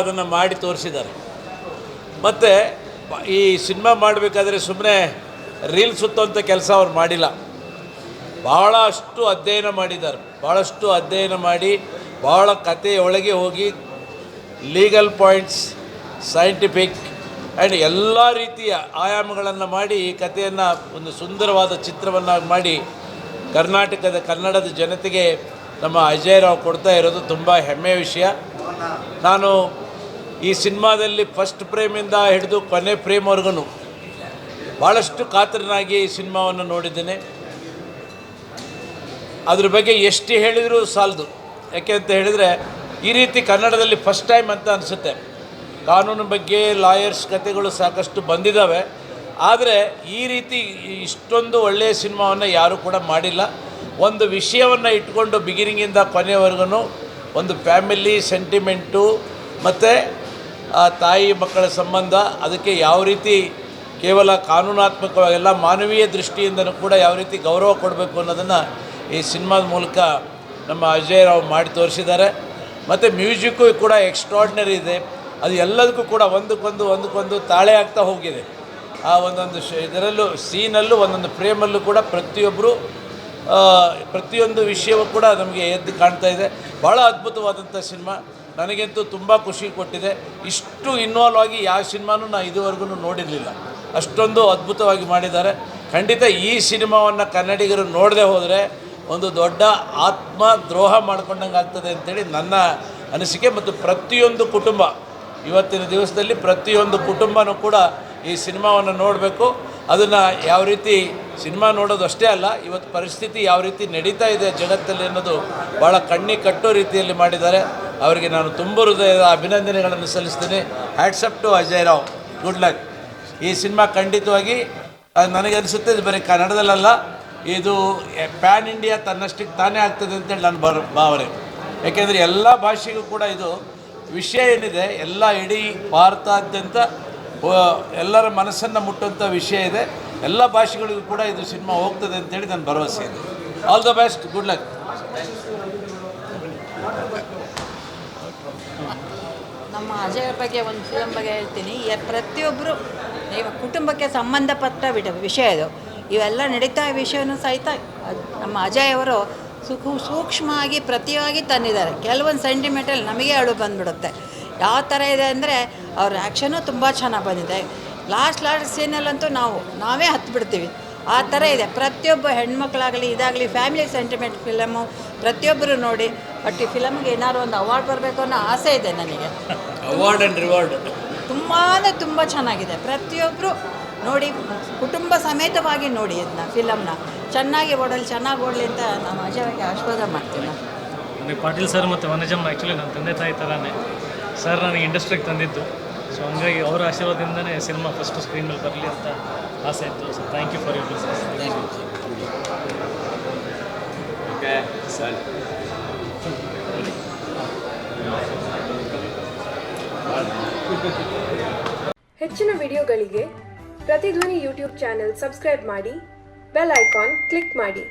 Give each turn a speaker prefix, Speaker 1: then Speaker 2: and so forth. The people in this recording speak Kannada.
Speaker 1: ಅದನ್ನು ಮಾಡಿ ತೋರಿಸಿದ್ದಾರೆ. ಮತ್ತು ಈ ಸಿನಿಮಾ ಮಾಡಬೇಕಾದ್ರೆ ಸುಮ್ಮನೆ ರೀಲ್ ಸುತ್ತುವಂಥ ಕೆಲಸ ಅವ್ರು ಮಾಡಿಲ್ಲ. ಭಾಳಷ್ಟು ಅಧ್ಯಯನ ಮಾಡಿದ್ದಾರೆ. ಭಾಳಷ್ಟು ಅಧ್ಯಯನ ಮಾಡಿ ಭಾಳ ಕಥೆಯೊಳಗೆ ಹೋಗಿ ಲೀಗಲ್ ಪಾಯಿಂಟ್ಸ್, ಸೈಂಟಿಫಿಕ್ ಆ್ಯಂಡ್ ಎಲ್ಲ ರೀತಿಯ ಆಯಾಮಗಳನ್ನು ಮಾಡಿ ಈ ಕಥೆಯನ್ನು ಒಂದು ಸುಂದರವಾದ ಚಿತ್ರವನ್ನಾಗಿ ಮಾಡಿ ಕರ್ನಾಟಕದ ಕನ್ನಡದ ಜನತೆಗೆ ನಮ್ಮ ಅಜಯ್ ರಾವ್ ಕೊಡ್ತಾ ಇರೋದು ತುಂಬ ಹೆಮ್ಮೆಯ ವಿಷಯ. ನಾನು ಈ ಸಿನಿಮಾದಲ್ಲಿ ಫಸ್ಟ್ ಪ್ರೇಮಿಂದ ಹಿಡಿದು ಕೊನೆ ಪ್ರೇಮ್ವರೆಗೂ ಭಾಳಷ್ಟು ಕಾತರನಾಗಿ ಈ ಸಿನಿಮಾವನ್ನು ನೋಡಿದ್ದೇನೆ. ಅದ್ರ ಬಗ್ಗೆ ಎಷ್ಟು ಹೇಳಿದರೂ ಸಾಲದು. ಯಾಕೆ ಅಂತ ಹೇಳಿದರೆ, ಈ ರೀತಿ ಕನ್ನಡದಲ್ಲಿ ಫಸ್ಟ್ ಟೈಮ್ ಅಂತ ಅನಿಸುತ್ತೆ. ಕಾನೂನು ಬಗ್ಗೆ ಲಾಯರ್ಸ್ ಕಥೆಗಳು ಸಾಕಷ್ಟು ಬಂದಿದ್ದಾವೆ ಆದರೆ ಈ ರೀತಿ ಇಷ್ಟೊಂದು ಒಳ್ಳೆಯ ಸಿನಿಮಾವನ್ನು ಯಾರೂ ಕೂಡ ಮಾಡಿಲ್ಲ. ಒಂದು ವಿಷಯವನ್ನು ಇಟ್ಕೊಂಡು ಬಿಗಿನಿಂಗಿಂದ ಕೊನೆಯವರೆಗೂ ಒಂದು ಫ್ಯಾಮಿಲಿ ಸೆಂಟಿಮೆಂಟು ಮತ್ತು ಆ ತಾಯಿ ಮಕ್ಕಳ ಸಂಬಂಧ ಅದಕ್ಕೆ ಯಾವ ರೀತಿ ಕೇವಲ ಕಾನೂನಾತ್ಮಕವಾಗೆಲ್ಲ ಮಾನವೀಯ ದೃಷ್ಟಿಯಿಂದಲೂ ಕೂಡ ಯಾವ ರೀತಿ ಗೌರವ ಕೊಡಬೇಕು ಅನ್ನೋದನ್ನು ಈ ಸಿನಿಮಾದ ಮೂಲಕ ನಮ್ಮ ಅಜಯ್ ರಾವ್ ಮಾಡಿ ತೋರಿಸಿದ್ದಾರೆ. ಮತ್ತು ಮ್ಯೂಸಿಕ್ಕು ಕೂಡ ಎಕ್ಸ್ಟ್ರಾಡ್ನರಿ ಇದೆ. ಅದು ಎಲ್ಲದಕ್ಕೂ ಕೂಡ ಒಂದಕ್ಕೊಂದು ಒಂದಕ್ಕೊಂದು ತಾಳೆ ಆಗ್ತಾ ಹೋಗಿದೆ. ಆ ಒಂದೊಂದು ಶ, ಇದರಲ್ಲೂ ಸೀನಲ್ಲೂ ಒಂದೊಂದು ಫ್ರೇಮಲ್ಲೂ ಕೂಡ ಪ್ರತಿಯೊಬ್ಬರು ಪ್ರತಿಯೊಂದು ವಿಷಯವೂ ಕೂಡ ನಮಗೆ ಎದ್ದು ಕಾಣ್ತಾ ಇದೆ. ಭಾಳ ಅದ್ಭುತವಾದಂಥ ಸಿನಿಮಾ. ನನಗಂತೂ ತುಂಬ ಖುಷಿ ಕೊಟ್ಟಿದೆ. ಇಷ್ಟು ಇನ್ವಾಲ್ವ್ ಆಗಿ ಯಾವ ಸಿನಿಮಾನೂ ನಾನು ಇದುವರೆಗೂ ನೋಡಿರಲಿಲ್ಲ. ಅಷ್ಟೊಂದು ಅದ್ಭುತವಾಗಿ ಮಾಡಿದ್ದಾರೆ. ಖಂಡಿತ ಈ ಸಿನಿಮಾವನ್ನು ಕನ್ನಡಿಗರು ನೋಡದೆ ಹೋದರೆ ಒಂದು ದೊಡ್ಡ ಆತ್ಮ ದ್ರೋಹ ಮಾಡ್ಕೊಂಡಂಗೆ ಆಗ್ತದೆ ಅಂತೇಳಿ ನನ್ನ ಅನಿಸಿಕೆ ಮತ್ತು ಪ್ರತಿಯೊಂದು ಕುಟುಂಬ, ಇವತ್ತಿನ ದಿವಸದಲ್ಲಿ ಪ್ರತಿಯೊಂದು ಕುಟುಂಬನೂ ಕೂಡ ಈ ಸಿನಿಮಾವನ್ನು ನೋಡಬೇಕು. ಅದನ್ನು ಯಾವ ರೀತಿ ಸಿನಿಮಾ ನೋಡೋದು ಅಷ್ಟೇ ಅಲ್ಲ, ಇವತ್ತು ಪರಿಸ್ಥಿತಿ ಯಾವ ರೀತಿ ನಡೀತಾ ಇದೆ ಜಗತ್ತಲ್ಲಿ ಅನ್ನೋದು ಭಾಳ ಕಣ್ಣಿ ಕಟ್ಟೋ ರೀತಿಯಲ್ಲಿ ಮಾಡಿದ್ದಾರೆ. ಅವರಿಗೆ ನಾನು ತುಂಬ ಹೃದಯದ ಅಭಿನಂದನೆಗಳನ್ನು ಸಲ್ಲಿಸ್ತೇನೆ. Hats off to Ajay Rao good luck ಈ ಸಿನಿಮಾ ಖಂಡಿತವಾಗಿ ಅದು ನನಗನ್ಸುತ್ತೆ ಇದು ಬರೀ ಕನ್ನಡದಲ್ಲಲ್ಲ, ಇದು ಪ್ಯಾನ್ ಇಂಡಿಯಾ ತನ್ನಷ್ಟಕ್ಕೆ ತಾನೇ ಆಗ್ತದೆ ಅಂತೇಳಿ ನನ್ನ ಬರ ಭಾವನೆ. ಯಾಕೆಂದರೆ ಎಲ್ಲ ಭಾಷೆಗೂ ಕೂಡ ಇದು ವಿಷಯ ಏನಿದೆ, ಎಲ್ಲ ಇಡೀ ಭಾರತಾದ್ಯಂತ ಎಲ್ಲರ ಮನಸ್ಸನ್ನು ಮುಟ್ಟುವಂಥ ವಿಷಯ ಇದೆ. ಎಲ್ಲ ಭಾಷೆಗಳಿಗೂ ಕೂಡ ಇದು ಸಿನಿಮಾ ಹೋಗ್ತದೆ ಅಂತೇಳಿ ನನ್ನ ಭರವಸೆ ಇದೆ. All the best good luck
Speaker 2: ನಮ್ಮ ಅಜಯ್ ಬಗ್ಗೆ ಒಂದು ಫಿಲಮ್ ಬಗ್ಗೆ ಹೇಳ್ತೀನಿ. ಪ್ರತಿಯೊಬ್ಬರು ಈ ಕುಟುಂಬಕ್ಕೆ ಸಂಬಂಧಪಟ್ಟ ಬಿಡ ವಿಷಯ ಇದು. ಇವೆಲ್ಲ ನಡೀತಾ ವಿಷಯನೂ ಸಹಿತ ನಮ್ಮ ಅಜಯ್ ಅವರು ಸುಖ ಸೂಕ್ಷ್ಮವಾಗಿ ಪ್ರತಿಯಾಗಿ ತಂದಿದ್ದಾರೆ. ಕೆಲವೊಂದು ಸೆಂಟಿಮೆಂಟಲ್ಲಿ ನಮಗೆ ಅಳು ಬಂದ್ಬಿಡುತ್ತೆ. ಯಾವ ಥರ ಇದೆ ಅಂದರೆ ಅವ್ರ ಆ್ಯಕ್ಷನು ತುಂಬ ಚೆನ್ನಾಗಿ ಬಂದಿದೆ. ಲಾಸ್ಟ್ ಲಾಸ್ಟ್ ಸೀನಲ್ಲಂತೂ ನಾವು ನಾವೇ ಹತ್ತು ಬಿಡ್ತೀವಿ ಆ ಥರ ಇದೆ. ಪ್ರತಿಯೊಬ್ಬ ಹೆಣ್ಮಕ್ಳಾಗಲಿ ಇದಾಗಲಿ ಫ್ಯಾಮಿಲಿ ಸೆಂಟಿಮೆಂಟ್ ಫಿಲಮು ಪ್ರತಿಯೊಬ್ಬರು ನೋಡಿ ಬಟ್ ಈ ಫಿಲಮ್ಗೆ ಏನಾದ್ರು ಒಂದು ಅವಾರ್ಡ್ ಬರಬೇಕು ಅನ್ನೋ ಆಸೆ ಇದೆ ನನಗೆ.
Speaker 1: ಅವಾರ್ಡ್ ಆ್ಯಂಡ್ ರಿವಾರ್ಡ್
Speaker 2: ತುಂಬಾ ತುಂಬ ಚೆನ್ನಾಗಿದೆ. ಪ್ರತಿಯೊಬ್ಬರು ನೋಡಿ ಕುಟುಂಬ ಸಮೇತವಾಗಿ ನೋಡಿ ಇದನ್ನ ಫಿಲಮ್ನ ಚೆನ್ನಾಗಿ ಓಡಲಿ ಚೆನ್ನಾಗಿ ಓಡಲಿ ಅಂತ ನಾನು ಅಜವಾಗಿ ಆಶೀರ್ವಾದ ಮಾಡ್ತೀನಿ.
Speaker 3: ಪಾಟೀಲ್ ಸರ್ ಮತ್ತು ವನಜಮ್ಮ ಆ್ಯಕ್ಚುಲಿ ನನ್ನ ತಂದೆ ತಾಯಿ ಥರನೇ ಸರ್ ನನಗೆ ಇಂಡಸ್ಟ್ರಿಗೆ ತಂದಿದ್ದು. ಸೊ ಹಂಗಾಗಿ ಅವರ ಆಶೀರ್ವಾದದಿಂದನೇ ಸಿನಿಮಾ ಫಸ್ಟ್ ಸ್ಕ್ರೀನ್ ಮೇಲೆ ಬರಲಿ ಅಂತ ಆಸೆ ಇತ್ತು. So thank you for your sir
Speaker 4: ಹೆಚ್ಚಿನ ವಿಡಿಯೋಗಳಿಗೆ ಪ್ರತಿಧ್ವನಿ ಯೂಟ್ಯೂಬ್ ಚಾನೆಲ್ ಸಬ್ಸ್ಕ್ರೈಬ್ ಮಾಡಿ ಬೆಲ್ ಐಕಾನ್ ಕ್ಲಿಕ್ ಮಾಡಿ.